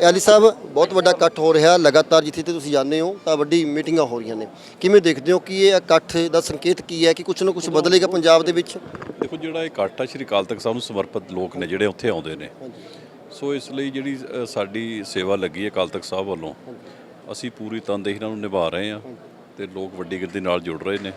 Ally ਸਾਹਿਬ, ਬਹੁਤ ਵੱਡਾ ਇਕੱਠ ਹੋ ਰਿਹਾ ਲਗਾਤਾਰ ਜਿੱਥੇ ਤੇ ਤੁਸੀਂ ਜਾਂਦੇ ਹੋ, ਤਾਂ ਵੱਡੀ ਮੀਟਿੰਗਾਂ ਹੋ ਰਹੀਆਂ ਨੇ। ਕਿਵੇਂ ਦੇਖਦੇ ਹੋ ਕਿ ਇਹ ਇਕੱਠ ਦਾ ਸੰਕੇਤ ਕੀ ਹੈ ਕਿ ਕੁਝ ਨਾ ਕੁਝ ਬਦਲੇਗਾ ਪੰਜਾਬ ਦੇ ਵਿੱਚ? ਦੇਖੋ, ਜਿਹੜਾ ਇਹ ਇਕੱਠ ਆ, ਸ਼੍ਰੀ ਅਕਾਲ ਤਖਤ ਸਾਹਿਬ ਨੂੰ ਸਮਰਪਿਤ ਲੋਕ ਨੇ, ਜਿਹੜੇ ਉੱਥੇ ਆਉਂਦੇ ਨੇ। ਸੋ ਇਸ ਲਈ ਜਿਹੜੀ ਸਾਡੀ ਸੇਵਾ ਲੱਗੀ ਹੈ ਅਕਾਲ ਤਖਤ ਸਾਹਿਬ ਵੱਲੋਂ, ਅਸੀਂ ਪੂਰੀ ਤਨਦੇਹੀ ਨਾਲ ਨਿਭਾ ਰਹੇ ਹਾਂ ਤੇ ਲੋਕ ਵੱਡੀ ਗਿਣਤੀ ਨਾਲ ਜੁੜ ਰਹੇ ਨੇ।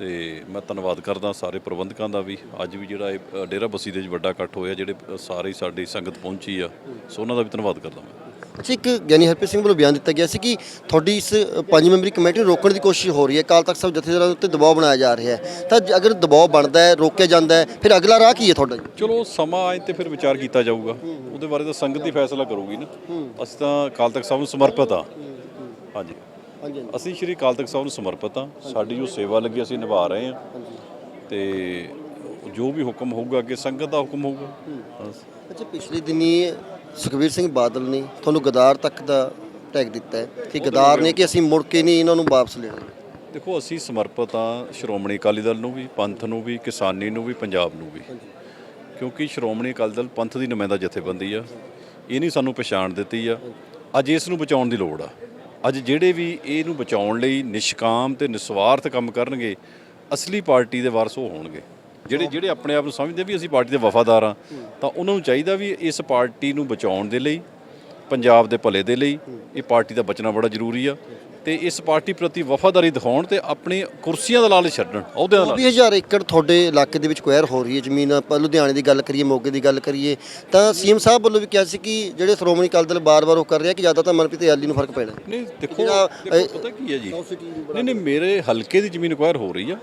ਤੇ ਮੈਂ ਧੰਨਵਾਦ ਕਰਦਾ ਸਾਰੇ ਪ੍ਰਬੰਧਕਾਂ ਦਾ ਵੀ। ਅੱਜ ਵੀ ਜਿਹੜਾ ਇਹ ਡੇਰਾ ਬੱਸੀ ਦੇ ਵਿੱਚ ਵੱਡਾ ਇਕੱਠ ਹੋਇਆ ਜਿਹੜੇ ਸਾਰੀ ਸਾਡੀ ਸੰਗਤ ਪਹੁੰਚੀ ਆ। ਸੋ ਉਹਨਾਂ ਦਾ ਵੀ ਧੰਨਵਾਦ ਕਰਦਾ ਮੈਂ। ਅੱਛਾ ਇੱਕ ਗਿਆਨੀ ਹਰਪ੍ਰੀਤ ਸਿੰਘ ਵੱਲੋਂ ਬਿਆਨ ਦਿੱਤਾ ਗਿਆ ਸੀ ਕਿ ਤੁਹਾਡੀ ਇਸ ਪੰਜ ਮੈਂਬਰੀ ਕਮੇਟੀ ਨੂੰ ਰੋਕਣ ਦੀ ਕੋਸ਼ਿਸ਼ ਹੋ ਰਹੀ ਹੈ। ਕਾਲ ਤਖਤ ਸਾਹਿਬ ਜਥੇਦਾਰਾਂ ਦੇ ਉੱਤੇ ਦਬਾਅ ਬਣਾਇਆ ਜਾ ਰਿਹਾ ਹੈ। ਤਾਂ ਅਗਰ ਦਬਾਅ ਬਣਦਾ ਹੈ ਰੋਕਿਆ ਜਾਂਦਾ ਹੈ ਫਿਰ ਅਗਲਾ ਰਾਹ ਕੀ ਹੈ ਤੁਹਾਡਾ ਚਲੋ ਸਮਾਂ ਆਏ ਤੇ ਫਿਰ ਵਿਚਾਰ ਕੀਤਾ ਜਾਊਗਾ। ਉਹਦੇ ਬਾਰੇ ਤਾਂ ਸੰਗਤ ਹੀ ਫੈਸਲਾ ਕਰੂਗੀ ਨਾ। ਅਸੀਂ ਤਾਂ ਅਕਾਲ ਤਖਤ ਸਾਹਿਬ ਨੂੰ ਸਮਰਪਿਤ ਆ ਹਾਂਜੀ। ਅਸੀਂ ਸ਼੍ਰੀ ਅਕਾਲ ਤਖਤ ਸਾਹਿਬ ਨੂੰ ਸਮਰਪਿਤ ਆ ਸਾਡੀ ਜੋ ਸੇਵਾ ਲੱਗੀ ਅਸੀਂ ਨਿਭਾ ਰਹੇ ਹਾਂ। ਤੇ ਜੋ ਵੀ ਹੁਕਮ ਹੋਊਗਾ ਅੱਗੇ ਸੰਗਤ ਦਾ ਹੁਕਮ ਹੋਊਗਾ। ਅੱਛਾ ਪਿਛਲੇ ਦਿਨੀ ਸੁਖਬੀਰ ਸਿੰਘ ਬਾਦਲ ਨੇ ਤੁਹਾਨੂੰ ਗਦਾਰ ਤੱਕ ਦਾ ਟੈਗ ਦਿੱਤਾ ਹੈ ਕਿ ਗਦਾਰ ਨੇ ਕਿ ਅਸੀਂ ਮੁੜ ਕੇ ਨਹੀਂ ਇਹਨਾਂ ਨੂੰ ਵਾਪਸ ਲੈਣਾ। ਦੇਖੋ ਅਸੀਂ ਸਮਰਪਿਤ ਆ ਸ਼੍ਰੋਮਣੀ ਅਕਾਲੀ ਦਲ ਨੂੰ ਵੀ ਪੰਥ ਨੂੰ ਵੀ ਕਿਸਾਨੀ ਨੂੰ ਵੀ ਪੰਜਾਬ ਨੂੰ ਵੀ। ਕਿਉਂਕਿ ਸ਼੍ਰੋਮਣੀ ਅਕਾਲੀ ਦਲ ਪੰਥ ਦੀ ਨੁਮਾਇੰਦਾ ਜਥੇਬੰਦੀ ਆ। ਇਹ ਨਹੀਂ ਸਾਨੂੰ ਪਛਾਣ ਦਿੱਤੀ ਆ। ਅੱਜ ਇਸ ਨੂੰ ਬਚਾਉਣ ਦੀ ਲੋੜ ਆ। ਅੱਜ ਜਿਹੜੇ ਵੀ ਇਹਨੂੰ ਬਚਾਉਣ ਲਈ ਨਿਸ਼ਕਾਮ ਤੇ ਨਿਸਵਾਰਥ ਕੰਮ ਕਰਨਗੇ, ਅਸਲੀ ਪਾਰਟੀ ਦੇ ਵਾਰਸ ਉਹ ਹੋਣਗੇ। ਜਿਹੜੇ ਜਿਹੜੇ ਆਪਣੇ ਆਪ ਨੂੰ ਸਮਝਦੇ ਵੀ ਅਸੀਂ ਪਾਰਟੀ ਦੇ ਵਫਾਦਾਰ ਆ ਤਾਂ ਉਹਨਾਂ ਨੂੰ ਚਾਹੀਦਾ ਵੀ ਇਸ ਪਾਰਟੀ ਨੂੰ ਬਚਾਉਣ ਦੇ ਲਈ, ਪੰਜਾਬ ਦੇ ਭਲੇ ਦੇ ਲਈ ਇਹ ਪਾਰਟੀ ਦਾ ਬਚਣਾ ਬੜਾ ਜ਼ਰੂਰੀ ਆ। ਤੇ ਇਸ ਪਾਰਟੀ ਪ੍ਰਤੀ ਵਫਾਦਾਰੀ ਦਿਖਾਉਣ ਤੇ ਆਪਣੀ ਕੁਰਸੀਆਂ ਦਾ ਲਾਲਚ ਛੱਡਣ ਅਹੁਦਿਆਂ ਦਾ ਲਾਲਚ 20000 ਏਕੜ ਤੁਹਾਡੇ ਇਲਾਕੇ ਦੇ ਵਿੱਚ ਕੁਐਰ ਹੋ ਰਹੀ ਹੈ? ਜ਼ਮੀਨ ਆਪਾਂ ਲੁਧਿਆਣੇ ਦੀ ਗੱਲ ਕਰੀਏ ਮੋਗੇ ਦੀ ਗੱਲ ਕਰੀਏ ਤਾਂ ਸੀਐਮ ਸਾਹਿਬ ਵੱਲੋਂ ਵੀ ਕਿਹਾ ਸੀ ਕਿ ਜਿਹੜੇ ਸ਼੍ਰੋਮਣੀ ਅਕਾਲੀ ਦਲ ਬਾਰ-ਬਾਰ ਉਹ ਕਰ ਰਿਹਾ ਕਿ ਜ਼ਿਆਦਾ ਤਾਂ ਮਨਪ੍ਰੀਤ ਯਾਲੀ ਨੂੰ ਫ਼ਰਕ ਪੈਣਾ ਨਹੀਂ ਦੇਖੋ ਪਤਾ ਕੀ ਹੈ ਜੀ? ਨਹੀਂ ਨਹੀਂ ਮੇਰੇ ਹਲਕੇ ਦੀ ਜ਼ਮੀਨ ਅਕਵਾਇਰ ਹੋ ਰਹੀ ਆ।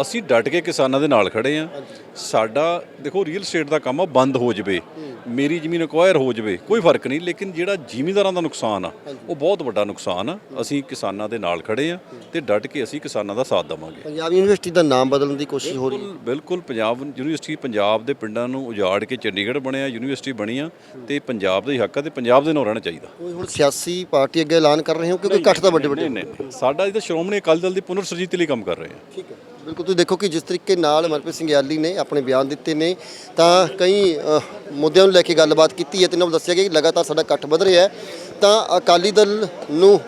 ਅਸੀਂ ਡਟ ਕੇ ਕਿਸਾਨਾਂ ਦੇ ਨਾਲ ਖੜੇ ਆ। ਸਾਡਾ ਦੇਖੋ ਰੀਅਲ ਸਟੇਟ ਦਾ ਕੰਮ ਆ ਬੰਦ ਹੋ ਜਵੇ। ਮੇਰੀ ਜ਼ਮੀਨ ਅਕਵਾਇਰ ਹੋ ਜਵੇ ਕੋਈ ਫ਼ਰਕ ਨਹੀਂ ਲੇਕਿਨ ਜਿਹੜਾ ਜ਼ਿਮੀਂਦਾਰਾਂ ਦਾ ਨੁਕਸਾਨ ਆ ਉਹ ਬਹੁਤ ਵੱਡਾ ਨੁਕਸਾਨ ਆ। ਅਸੀਂ ਕਿਸਾਨਾਂ ਦੇ ਨਾਲ ਖੜੇ ਆ ਤੇ ਡਟ ਕੇ ਅਸੀਂ ਕਿਸਾਨਾਂ ਦਾ ਸਾਥ ਦੇਵਾਂਗੇ। ਪੰਜਾਬ ਯੂਨੀਵਰਸਿਟੀ ਦਾ ਨਾਮ ਬਦਲਣ ਦੀ ਕੋਸ਼ਿਸ਼ ਹੋ ਰਹੀ ਹੈ। ਬਿਲਕੁਲ ਪੰਜਾਬ ਯੂਨੀਵਰਸਿਟੀ ਪੰਜਾਬ ਦੇ ਪਿੰਡਾਂ ਨੂੰ ਉਜਾੜ ਕੇ ਚੰਡੀਗੜ੍ਹ ਬਣਿਆ ਯੂਨੀਵਰਸਿਟੀ ਬਣੀ ਆ ਤੇ ਪੰਜਾਬ ਦਾ ਹੀ ਹੱਕ ਆ ਤੇ ਪੰਜਾਬ ਦੇ ਨਾਲ ਰਹਿਣਾ ਚਾਹੀਦਾ। ਕੋਈ ਹੁਣ ਸਿਆਸੀ ਪਾਰਟੀ ਅੱਗੇ ਐਲਾਨ ਕਰ ਰਹੇ ਹੋ ਕਿਉਂਕਿ ਇਕੱਠ ਤਾਂ ਵੱਡੇ ਵੱਡੇ ਸਾਡਾ ਇਹ ਤਾਂ ਸ਼੍ਰੋਮਣੀ ਅਕਾਲੀ ਦਲ ਦੀ ਪੁਨਰ ਸਰਜੀਤ ਲਈ ਕੰਮ ਕਰ ਰਹੇ ਆ। ਠੀਕ ਹੈ। ਬਿਲਕੁਲ ਤੁਸੀਂ ਦੇਖੋ ਕਿ ਜਿਸ ਤਰੀਕੇ ਨਾਲ ਮਨਪ੍ਰੀਤ ਸਿੰਘ ਯਾਲੀ ਨੇ ਆਪਣੇ ਬਿਆਨ ਦਿੱਤੇ ਨੇ ਤਾਂ ਕਈ ਮੁੱਦਿਆਂ ਨੂੰ ਲੈ ਕੇ ਗੱਲਬਾਤ ਕੀਤੀ ਹੈ ਤੇ ਇਹਨਾਂ ਨੂੰ ਦੱਸਿਆ ਗਿਆ ਕਿ ਲਗਾਤਾਰ ਸਾਡਾ ਇਕੱਠ ਵਧ ਰਿਹਾ ਹੈ। ਤਾਂ ਅਕਾਲੀ ਦਲ ਨੂੰ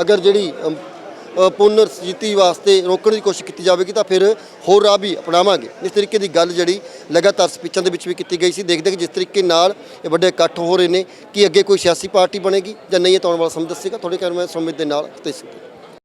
ਅਗਰ ਜਿਹੜੀ ਅਮ, ਪੁਨਰ ਸਥਿਤੀ ਵਾਸਤੇ ਰੋਕਣ ਦੀ ਕੋਸ਼ਿਸ਼ ਕੀਤੀ ਜਾਵੇਗੀ ਤਾਂ ਫਿਰ ਹੋਰ ਰਾਹ ਵੀ ਅਪਣਾਵਾਂਗੇ। ਇਸ ਤਰੀਕੇ ਦੀ ਗੱਲ ਜਿਹੜੀ ਲਗਾਤਾਰ ਸਪੀਚਾਂ ਦੇ ਵਿੱਚ ਵੀ ਕੀਤੀ ਗਈ ਸੀ ਦੇਖਦੇ ਕਿ ਜਿਸ ਤਰੀਕੇ ਨਾਲ ਇਹ ਵੱਡੇ ਇਕੱਠ ਹੋ ਰਹੇ ਨੇ ਕਿ ਅੱਗੇ ਕੋਈ ਸਿਆਸੀ ਪਾਰਟੀ ਬਣੇਗੀ ਜਾਂ ਨਹੀਂ ਇਹ ਤਾਂ ਆਉਣ ਵਾਲਾ ਸਮਾਂ ਦੱਸੇਗਾ। ਤੁਹਾਡੇ ਕੈਮਰਾ ਸੁਮਿਤ ਦੇ ਨਾਲ ਤੇ